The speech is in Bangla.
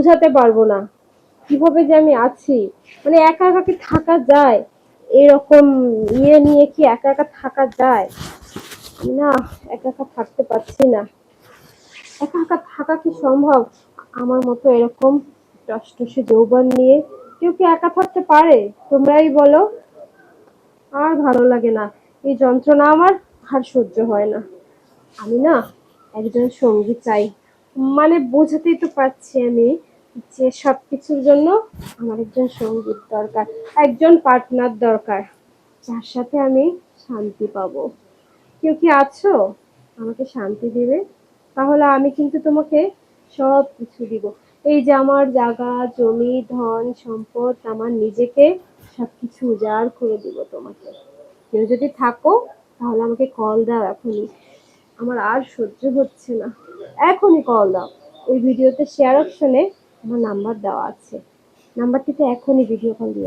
বুঝাতে পারব না। কীভাবে যে আমি আছি? মানে একা একা কি থাকা যায়? এরকম ইয়ে নিয়ে কি একা একা থাকা যায়? না, একা একা থাকতে পারছি না। একা একা থাকা কি সম্ভব? আমার মতো এরকম টসটসে যৌবন নিয়ে কেউ কি একা থাকতে পারে? তোমরাই বলো। আর ভালো লাগে না। এই যন্ত্রণা আমার আর সহ্য হয় না। আমি না একজন সঙ্গী চাই। মানে বোঝাতেই তো পারছি আমি। যে সব কিছুর জন্য আমার একজন সংগীত দরকার, একজন পার্টনার দরকার, যার সাথে আমি শান্তি পাবো। কেউ কি আছো? আমাকে শান্তি দিবে? তাহলে আমি কিন্তু তোমাকে সব কিছু দিব। এই যে আমার জায়গা, জমি, ধন, সম্পদ, আমার নিজেকে সব কিছু উজাড় করে দিব তোমাকে। কেউ যদি থাকো, তাহলে আমাকে কল দাও এখনই। আমার আর সহ্য হচ্ছে না। এখনই কল দাও। এই ভিডিওতে শেয়ার অপশনে আমার নাম্বার দেওয়া আছে। নাম্বারটিতে এখনই ভিডিও কল দিয়ে